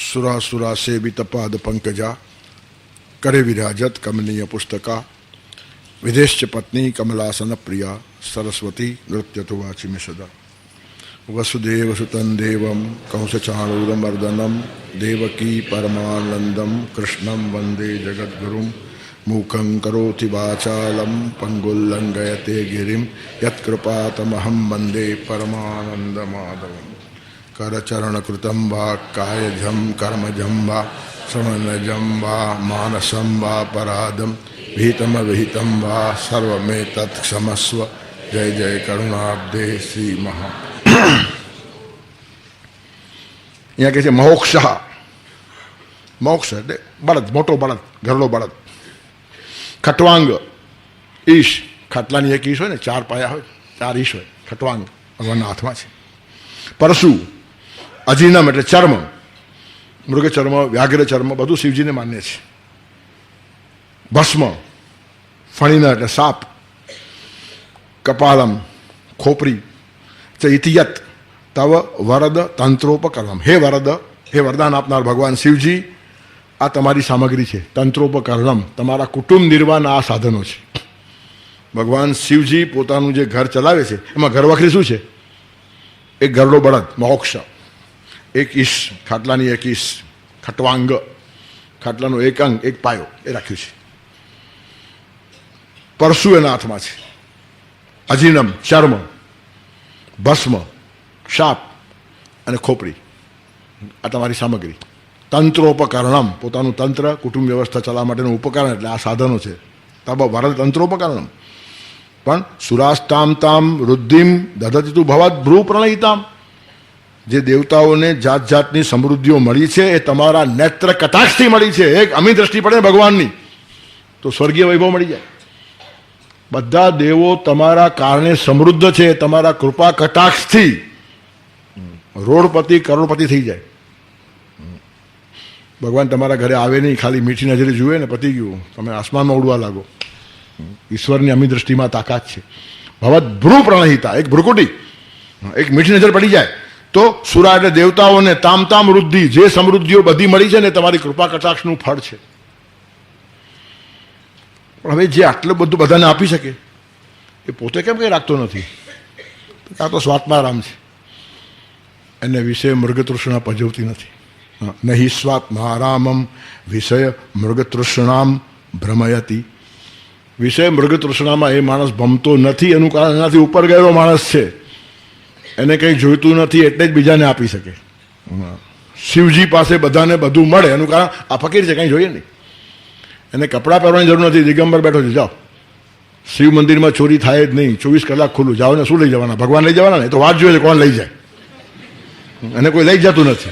સુરાસુરા સેવિત પાદ પંકજા કરે વિરાજત કમનીય પુસ્તકા વિદેશ્ચ પત્ની કમલાસન પ્રિયા સરસ્વતી નૃત્યતુ વાચિમે સદા વસુદેવ સુતં દેવમ કંસચાણૂરમર્દનમ દેવકી પરમાનંદમ કૃષ્ણમ વંદે જગદ્ગુરુમ મૂકં કરોતિ વાચાલમ પંગુલ્લંઘયતે ગિરિમ યત્કૃપાતમહં વંદે પરમાનંદમાધવમ કરચરણકૃतं વા કાયજમ કર્મજમ વા શ્રવણજं વા માનસમ વા પરાદં વિહિતમવિહિतं વા સર્વમેતત્ ક્ષમસ્વ જય જય કરુણાબ્દે શ્રી મહા અહીંયા કહે છે મોક્ષ મોક્ષ એટલે બળદ મોટો બળદ ઘરડો બળદ ખટવાંગ ઈશ ખાટલાની એક ઈશ હોય ને ચાર પાયા હોય ચાર ઈશ હોય ખટવાંગ ભગવાનના હાથમાં છે પરશુ અજીનમ એટલે ચર્મ. મૃગ ચર્મ વ્યાઘ્ર ચર્મ બધું શિવજીને માન્ય છે ભસ્મ, ફણીના એટલે સાપ. કપાલમ, ખોપરી. ચ ઇતિયત. તવ વરદ તંત્રોપકરણમ હે વરદ, હે વરદાન આપનાર ભગવાન શિવજી, આ તમારી સામગ્રી છે. તંત્રોપકરણમ તમારા કુટુંબ નિર્વાહના આ સાધનો છે. ભગવાન શિવજી પોતાનું જે ઘર ચલાવે છે, એમાં ઘર વખરી શું છે? એક ગરડો બળદ, મોક્ષ. એક ઈશ ખાટલાની એક ઈશ ખટવાંગ ખાટલાનો એક અંગ એક પાયો એ રાખ્યું છે પરશુ એના હાથમાં છે અજીનમ ચર્મ ભસ્મ શાપ અને ખોપડી આ તમારી સામગ્રી। તંત્રોપકરણમ, પોતાનું તંત્ર, કુટુંબ વ્યવસ્થા ચલાવવા માટેનું ઉપકરણ, એટલે આ સાધનો છે। તબ વરલ તંત્રોપકરણમ। પણ સુરાસ્તામ તામ વૃદ્ધિમ દધતી તું ભવત ભ્રૂ પ્રણયિતામ। જે દેવતાઓને જાત જાતની સમૃદ્ધિઓ મળી છે, એ તમારા નેત્ર કટાક્ષથી મળી છે. એક અમી દ્રષ્ટિ પડે ભગવાનની, તો સ્વર્ગીય વૈભવ મળી જાય. બધા દેવો તમારા કારણે સમૃદ્ધ છે, તમારા કૃપા કટાક્ષથી રોડપતિ, કરોડપતિ થઈ જાય. ભગવાન તમારા ઘરે આવે નહીં, ખાલી મીઠી નજરે જુએ ને પતી ગયું. તમે આસમાનમાં ઉડવા લાગો. ઈશ્વરની અમી દ્રષ્ટિમાં તાકાત છે. ભવત ભ્રુ પ્રણહિતા એક ભ્રુકુટી. એક મીઠી નજર પડી જાય. તો સુરા એટલે દેવતાઓને તામ તામ વૃદ્ધિ, જે સમૃદ્ધિઓ બધી મળી છે ને તમારી કૃપા કટાક્ષનું ફળ છે. પણ હવે જે આટલું બધું બધાને આપી શકે, એ પોતે કેમ કંઈ રાખતો નથી? આ તો સ્વાત્મારામ છે. એને વિષય મૃગતૃષ્ણા પજવતી નથી. નહીં સ્વાત્મારામમ વિષય મૃગતૃષ્ણામ ભ્રમયતી. વિષય મૃગતૃષ્ણામાં એ માણસ ભમતો નથી, એનું કારણ એનાથી ઉપર ગયેલો માણસ છે. એને કંઈ જોઈતું નથી એટલે જ બીજાને આપી શકે. શિવજી પાસે બધાને બધું મળે, એનું કારણ આ ફકીર છે, કંઈ જોઈએ નહીં. એને કપડાં પહેરવાની જરૂર નથી, દિગંબર બેઠો છે, જાઓ. શિવ મંદિરમાં ચોરી થાય જ નહીં, ચોવીસ કલાક ખુલ્લું, જાઓ ને શું લઈ જવાના? ભગવાન લઈ જવાના ને? તો વાત જોઈએ કોણ લઈ જાય? એને કોઈ લઈ જતું નથી.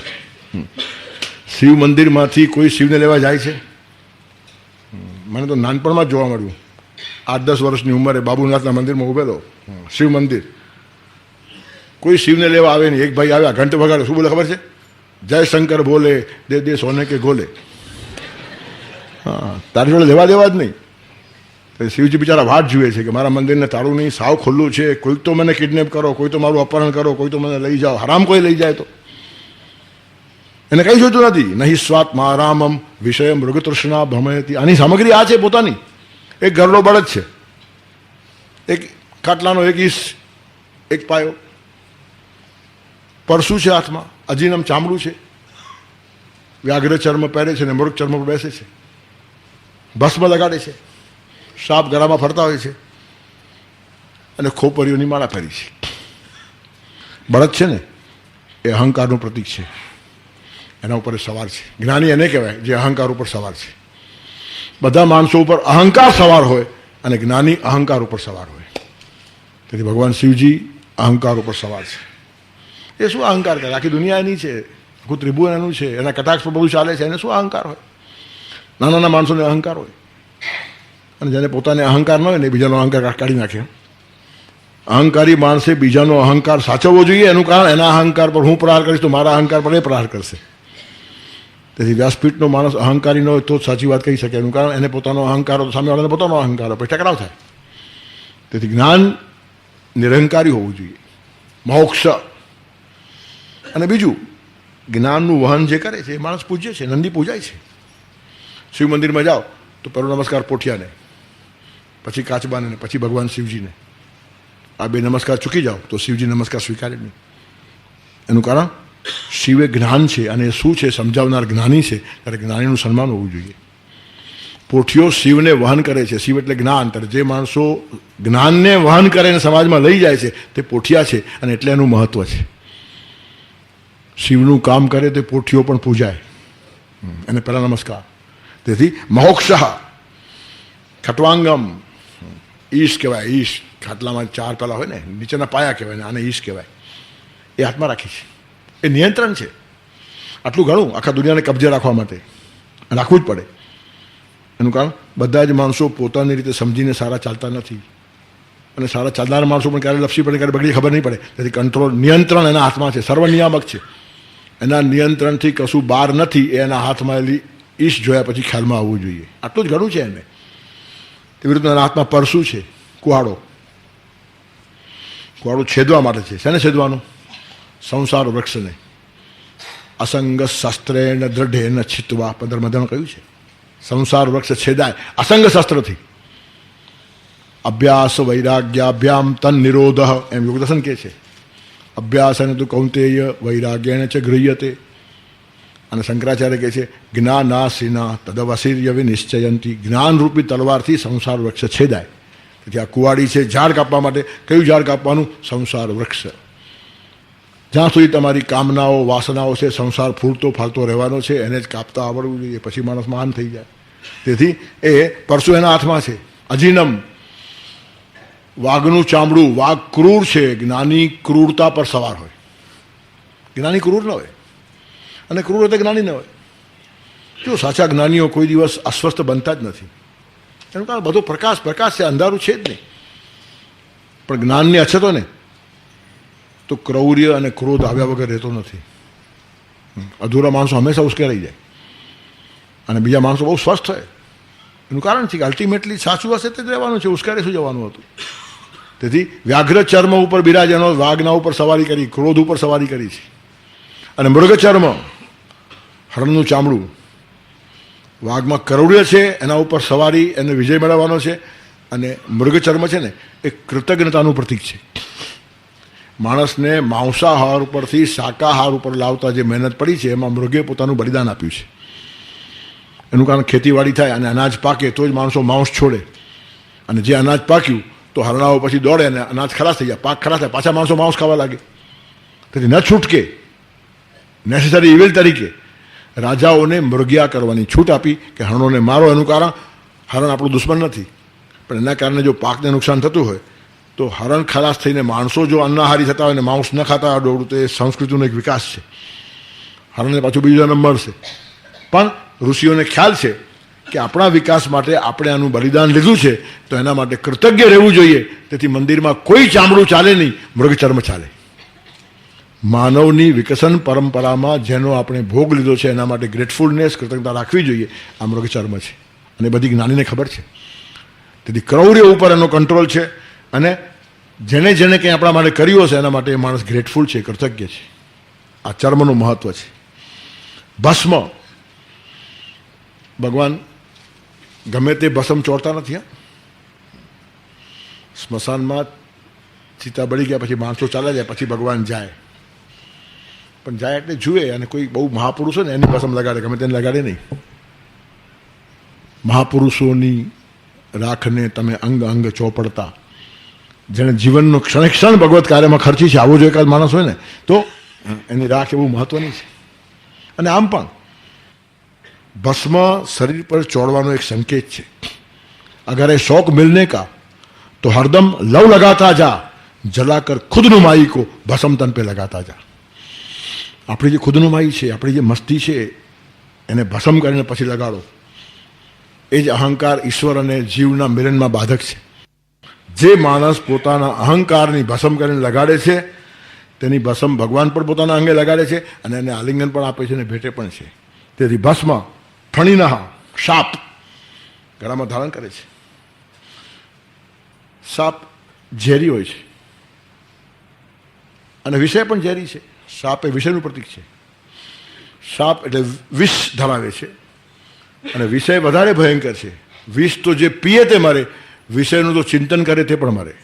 શિવ મંદિરમાંથી કોઈ શિવને લેવા જાય છે? મને તો નાનપણમાં જ જોવા મળ્યું. આઠ દસ વર્ષની ઉંમરે બાબુનાથના મંદિરમાં ઉભેલો. શિવ મંદિર. કોઈ શિવને લેવા આવે નહીં. એક ભાઈ આવ્યા, ઘંટ વગાડે. શું બોલે ખબર છે? જય શંકર બોલે, દે દે સોને કે ગોલે. હા, તારી જોડે લેવા દેવા જ નહીં. તો શિવજી બિચારા વાટ જુએ છે કે મારા મંદિરને તાળું નહીં, સાવ ખુલ્લું છે કોઈક તો મને કિડનેપ કરો, કોઈ તો મારું અપહરણ કરો, કોઈ તો મને લઈ જાઓ. હરામ કોઈ લઈ જાય તો. એને કંઈ જોઈતું નથી. નહીં સ્વાત મહારામમ વિષય મૃગતૃષ્ણા ભ્રમયતી. આની સામગ્રી આ છે પોતાની. એક ગરડો બળદ છે. એક ખાટલાનો એક ઈસ, એક પાયો. પરસું છે હાથમાં. અજીનમ ચામડું છે. વ્યાઘ્ર ચર્મ પહેરે છે ને મૃગ ચર્મ પર બેસે છે. ભસ્મ લગાડે છે. સાપ ગળામાં ફરતા હોય છે. અને ખોપરીઓની માળા પહેરી છે. બળદ છે ને, એ અહંકારનું પ્રતીક છે. એના ઉપર સવાર છે. જ્ઞાની એને કહેવાય, જે અહંકાર ઉપર સવાર છે. બધા માણસો ઉપર અહંકાર સવાર હોય અને જ્ઞાની અહંકાર ઉપર સવાર હોય. તેથી ભગવાન શિવજી અહંકાર ઉપર સવાર છે. એ શું અહંકાર કરે આખી દુનિયા એની છે, આખું ત્રિભુવન એનું છે, એના કટાક્ષ પર બધું ચાલે છે, એને શું અહંકાર હોય? નાના નાના માણસોને અહંકાર હોય. અને જેને પોતાને અહંકાર ન હોય ને બીજાનો અહંકાર કાઢી નાખે. અહંકારી માણસે બીજાનો અહંકાર સાચવવો જોઈએ, એનું કારણ એના અહંકાર પર. હું પ્રહાર કરીશ તો મારા અહંકાર પર એ પ્રહાર કરશે. તેથી વ્યાસપીઠનો માણસ અહંકારી ન હોય તો જ સાચી વાત કહી શકે. એનું કારણ એને પોતાનો અહંકાર તો સામેવાળાને પોતાનો અહંકાર પછી ટકરાવ થાય. તેથી જ્ઞાન નિરહંકારી હોવું જોઈએ. મોક્ષ અને બીજું, જ્ઞાનનું વહન જે કરે છે, એ માણસ પૂજ્ય છે, નંદી પૂજાય છે. શિવ મંદિરમાં જાઓ, તો પહેલો નમસ્કાર પોઠિયાને, પછી કાચબાને પછી ભગવાન શિવજીને. આ બે નમસ્કાર ચૂકી જાઓ, તો શિવજી નમસ્કાર સ્વીકારે નહીં. એનું કારણ, શિવે જ્ઞાન છે અને શું છે, સમજાવનાર જ્ઞાની છે, ત્યારે જ્ઞાનીનું સન્માન હોવું જોઈએ. પોઠીઓ શિવને વહન કરે છે, શિવ એટલે જ્ઞાન, ત્યારે જે માણસો જ્ઞાનને વહન કરે અને સમાજમાં લઈ જાય છે, તે પોઠિયા છે અને એટલે એનું મહત્ત્વ છે. શિવનું કામ કરે તે પોઠીઓ પણ પૂજાય. એને પહેલા નમસ્કાર. તેથી મહોક્ષ ખટવાંગમ, ઈશ કહેવાય, ઈશ. ખાટલામાં ચાર પેલા હોય ને, નીચેના પાયા કહેવાય ને, આને ઈશ કહેવાય. એ હાથમાં રાખી છે. એ નિયંત્રણ છે. આટલું ઘણું આખા દુનિયાને કબજે રાખવા માટે. રાખવું જ પડે. એનું કારણ, બધા જ માણસો પોતાની રીતે સમજીને સારા ચાલતા નથી. અને સારા ચાલનાર માણસો પણ ક્યારે લપસી પડે, ક્યારે બગડી ખબર નહીં પડે. તેથી કંટ્રોલ નિયંત્રણ એના હાથમાં છે. સર્વ નિયામક છે. એના નિયંત્રણથી કશું બહાર નથી, એ એના હાથમાં એલી ઈશ જોયા પછી ખ્યાલમાં આવવું જોઈએ. આટલું જ ઘણું છે એને એવી રીતના એના હાથમાં પરસું છે, કુવાડો. કુવાડો છેદવા માટે છે. શેને છેદવાનું? સંસાર વૃક્ષને. અસંગ શસ્ત્રેણ દ્રઢેન છીતવા. પંદર મધ્યમાં કહ્યું છે. સંસાર વૃક્ષ છેદાય. અસંગ શસ્ત્રથી. અભ્યાસ વૈરાગ્યાભ્યામ તન નિરોધ એમ યોગદર્શન કહે છે. અભ્યાસ અને તું કૌંતેય વૈરાગ્યને છે ગૃહ્યતે. અને શંકરાચાર્ય કહે છે, જ્ઞાનાસીના તદવસીર્ય વિનિશ્ચયંતી. જ્ઞાનરૂપી તલવારથી સંસાર વૃક્ષ છેદાય. તેથી આ કુવાડી છે, ઝાડ કાપવા માટે. કયું ઝાડ કાપવાનું? સંસાર વૃક્ષ. જ્યાં સુધી તમારી કામનાઓ, વાસનાઓ છે, સંસાર ફૂલતો ફાલતો રહેવાનો છે, એને જ કાપતા આવડવું જોઈએ, પછી માણસ મહાન થઈ જાય. તેથી એ પરસુ એના હાથમાં છે. અજીનમ. વાઘનું ચામડું, વાઘ ક્રૂર છે, જ્ઞાની ક્રૂરતા પર સવાર હોય. જ્ઞાની ક્રૂર ન હોય. અને ક્રૂર એટલે જ્ઞાની ન હોય. જો સાચા જ્ઞાનીઓ કોઈ દિવસ અસ્વસ્થ બનતા જ નથી. એનું કારણ બધો પ્રકાશ પ્રકાશ છે, અંધારું છે જ નહીં. પણ જ્ઞાનની અછતો ને, તો ક્રૌર્ય અને ક્રોધ આવ્યા વગર રહેતો નથી. અધૂરા માણસો હંમેશા ઉશ્કેરાઈ જાય. અને બીજા માણસો બહુ સ્વસ્થ હોય. એનું કારણ છે કે અલ્ટિમેટલી સાચું હશે તે જ રહેવાનું છે, ઉશ્કેરે શું જવાનું હતું? તેથી વ્યાઘ્ર ચર્મ ઉપર બિરાજેનો, વાઘના ઉપર સવારી કરી, ક્રોધ ઉપર સવારી કરી છે. અને મૃગ ચર્મ હરણનું ચામડું. વાઘમાં કરૌડ્ય છે, એના ઉપર સવારી, એને વિજય મેળવવાનો છે, અને મૃગ ચર્મ છે ને, એ કૃતજ્ઞતાનું પ્રતીક છે. માણસને માંસાહાર ઉપરથી શાકાહાર ઉપર લાવતા જે મહેનત પડી છે, એમાં મૃગે પોતાનું બલિદાન આપ્યું છે. એનું કારણ ખેતીવાડી થાય, અને અનાજ પાકે, તો જ માણસો માંસ છોડે. અને જે અનાજ પાક્યું તો હરણાઓ પછી દોડે અને અનાજ ખરાબ થઈ જાય પાક ખરાબ થાય. પાછા માણસો માંસ ખાવા લાગે. તેથી ન છૂટકે. નેસેસરી ઇવેલ તરીકે રાજાઓને મૃગ્યા કરવાની છૂટ આપી કે હરણોને મારો એનું કારણ. હરણ આપણું દુશ્મન નથી. પણ એના કારણે જો પાકને નુકસાન થતું હોય, તો હરણ ખલાસ થઈને માણસો જો અન્નાહારી થતા હોય ને માંસ ન ખાતા દોડું તો એ સંસ્કૃતિનો એક વિકાસ છે. હરણને પાછું બીજો જન્મ મળશે પણ ઋષિઓને ખ્યાલ છે કે આપણા વિકાસ માટે આપણે આનું બલિદાન લીધું છે, તો એના માટે કૃતજ્ઞ રહેવું જોઈએ. તેથી મંદિરમાં કોઈ ચામડું ચાલે નહીં, મૃગચર્મ ચાલે. માનવની વિકસન પરંપરામાં જેનો આપણે ભોગ લીધો છે, એના માટે ગ્રેટફુલનેસ કૃતજ્ઞતા રાખવી જોઈએ, આ મૃગચર્મ છે. અને બધી જ્ઞાનીને ખબર છે. તેથી ક્રૌર્ય ઉપર એનો કંટ્રોલ છે, અને જેને જેને કંઈ આપણા માટે કર્યું હશે, એના માટે એ માણસ ગ્રેટફુલ છે, કૃતજ્ઞ છે. આ ચર્મનું મહત્વ છે. ભસ્મ. ભગવાન ગમે તે ભસમ ચોરતા નથી આ સ્મશાનમાં સીતા બળી ગયા પછી માણસો ચાલ્યા જાય, પછી ભગવાન જાય. પણ જાય એટલે જુએ અને કોઈ બહુ મહાપુરુષ હોય ને એની ભસમ લગાડે, ગમે તેને લગાડે નહીં. મહાપુરુષોની રાખને તમે અંગ અંગ ચોપડતા. જેણે જીવનનો ક્ષણે ક્ષણ ભગવત કાર્યમાં ખર્ચી છે, આવો જો એકાદ માણસ હોય ને, તો એની રાખ એવું મહત્વની છે. અને આમ પણ ભસ્મ શરીર પર ચોડવાનો એક સંકેત છે. અગર એ શોક મિલને કા, તો હરદમ લવ લગાતા જા. જલાકર ખુદનું માઈ કો ભસમ તન પે લગાતા જા. આપણી જે ખુદનું માઈ છે, આપણી જે મસ્તી છે, એને ભસમ કરીને પછી લગાડો. એ જ અહંકાર ઈશ્વર અને જીવના મિલનમાં બાધક છે. જે માણસ પોતાના અહંકારની ભસમ કરીને લગાડે છે, તેની ભસમ ભગવાન પણ પોતાના અંગે લગાડે છે અને એને આલિંગન પણ આપે છે અને ભેટે પણ છે. તેથી ભસ્મ ફણીના સાપ. ગળામાં ધારણ કરે છે. સાપ ઝેરી હોય છે. અને વિષય પણ ઝેરી છે. સાપ એ વિષયનું પ્રતીક છે. સાપ એટલે વિષ ધરાવે છે. અને વિષય વધારે ભયંકર છે. વિષ તો જે પીએ તે મારે, વિષયનું તો ચિંતન કરે તે પણ મારે.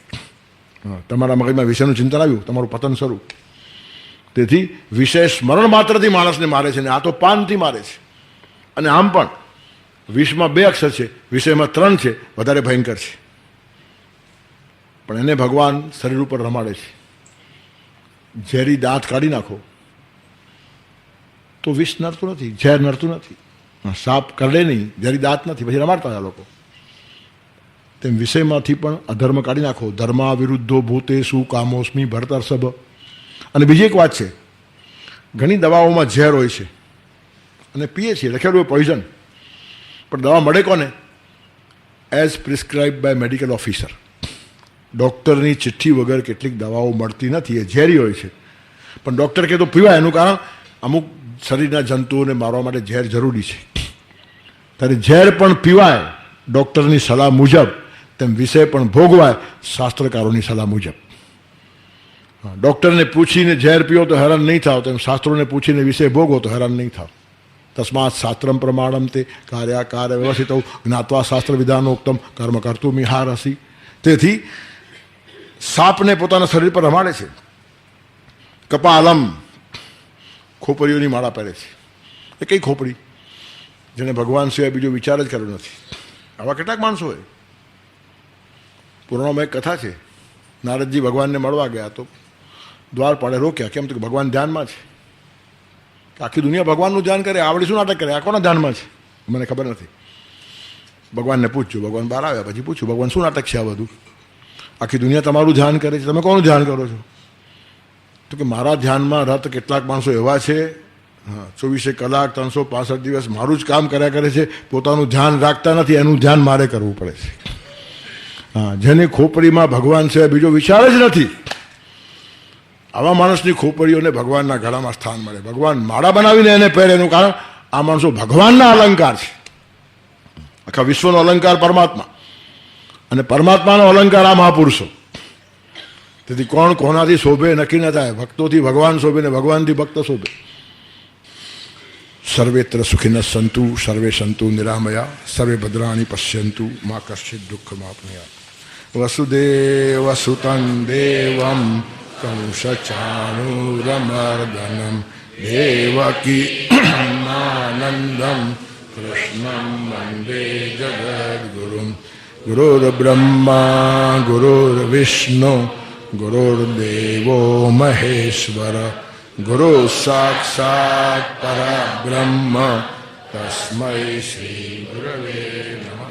તમારા મગજમાં વિષયનું ચિંતન આવ્યું, તમારું પતન શરૂ. તેથી વિષય સ્મરણ માત્રથી માણસને મારે છે ને આ તો પાનથી મારે છે. અને આમ પણ વિષમાં બે અક્ષર છે, વિષયમાં ત્રણ છે, વધારે ભયંકર છે. પણ એને ભગવાન શરીર ઉપર રમાડે છે. ઝેરી દાંત કાઢી નાખો. તો વિષ નડતું નથી, ઝેર નડતું નથી. સાપ કરડે નહીં, ઝેરી દાંત નથી, પછી રમાડતા લોકો. તેમ વિષયમાંથી પણ અધર્મ કાઢી નાખો. ધર્મા વિરુદ્ધો ભૂતે શું કામોસ્મી ભરતર સભ અને બીજી એક વાત છે, ઘણી દવાઓમાં ઝેર હોય છે. અને પીએ છીએ. લખેલું હોય પોઈઝન પણ દવા મળે કોને? As prescribe by medical officer ડૉક્ટરની ચિઠ્ઠી વગર કેટલીક દવાઓ મળતી નથી. એ ઝેરી હોય છે. પણ ડૉક્ટર કે તો પીવાય. એનું કારણ અમુક શરીરના જંતુઓને મારવા માટે ઝેર જરૂરી છે. ત્યારે ઝેર પણ પીવાય ડૉક્ટરની સલાહ મુજબ. તેમ વિષય પણ ભોગવાય શાસ્ત્રકારોની સલાહ મુજબ. ડૉક્ટરને પૂછીને ઝેર પીઓ તો હેરાન નહીં થાવ. તેમ શાસ્ત્રોને પૂછીને વિષય ભોગવો તો હેરાન નહીં થાવ. તસ્માત શાસ્ત્રમ પ્રમાણમ તે કાર્યાકાર વ્યવસ્થિત જ્ઞાત્વા શાસ્ત્ર વિધાનોક્તમ કર્મ કરતું મિહાર હસી તેથી સાપને પોતાના શરીર પર રમાડે છે કપાલમ ખોપરીઓની માળા પહેરે છે એ કઈ ખોપડી જેને ભગવાન સિવાય બીજો વિચાર જ કર્યો નથી। આવા કેટલાક માણસો હોય પુરાણોમાં એક કથા છે, નારદજી ભગવાનને મળવા ગયા તો દ્વાર પાડે રોક્યા, કેમ તો ભગવાન ધ્યાનમાં છે। આખી દુનિયા ભગવાનનું ધ્યાન કરે, આવડે શું નાટક કરે? આ કોના ધ્યાનમાં છે? મને ખબર નથી. ભગવાનને પૂછ્યું ભગવાન બહાર આવ્યા પછી પૂછ્યું ભગવાન શું નાટક છે આ બધું? આખી દુનિયા તમારું ધ્યાન કરે છે. તમે કોનું ધ્યાન કરો છો? તો કે મારા ધ્યાનમાં રત કેટલાક માણસો એવા છે, હા, ચોવીસે કલાક, ત્રણસો પાસઠ દિવસ મારું જ કામ કર્યા કરે છે, પોતાનું ધ્યાન રાખતા નથી, એનું ધ્યાન મારે કરવું પડે છે. હા, જેની ખોપડીમાં ભગવાન છે, બીજો વિચાર જ નથી. આવા માણસની ખોપડીઓને ભગવાનના ગળામાં સ્થાન મળે. ભગવાન માળા બનાવીને એને પહેરે એનું કારણ, આ માણસો ભગવાનના અલંકાર છે. આખા વિશ્વનો અલંકાર પરમાત્મા. અને પરમાત્માનો અલંકાર આ મહાપુરુષો. તેથી કોણ કોનાથી શોભે નક્કી ન થાય. ભક્તોથી ભગવાન શોભે ને ભગવાનથી ભક્ત શોભે. સર્વેત્ર સુખીન સંતુ, સર્વે સંતુ નિરામયા, સર્વે ભદ્રાણી પશ્યંતુ, મા કશ્ચિત દુઃખ માપનયા વસુદેવ સુતં દેવમ કંસચાણુરમર્દનમ દેવકી આનંદમ કૃષ્ણમ વંદે જગદ્ગુરુમ ગુરુર્બ્રહ્મા ગુરુર્વિષ્ણુ ગુરુર્દેવો મહેશ્વર ગુરુ સાક્ષાત પરબ્રહ્મ તસ્મૈ શ્રી ગુરવે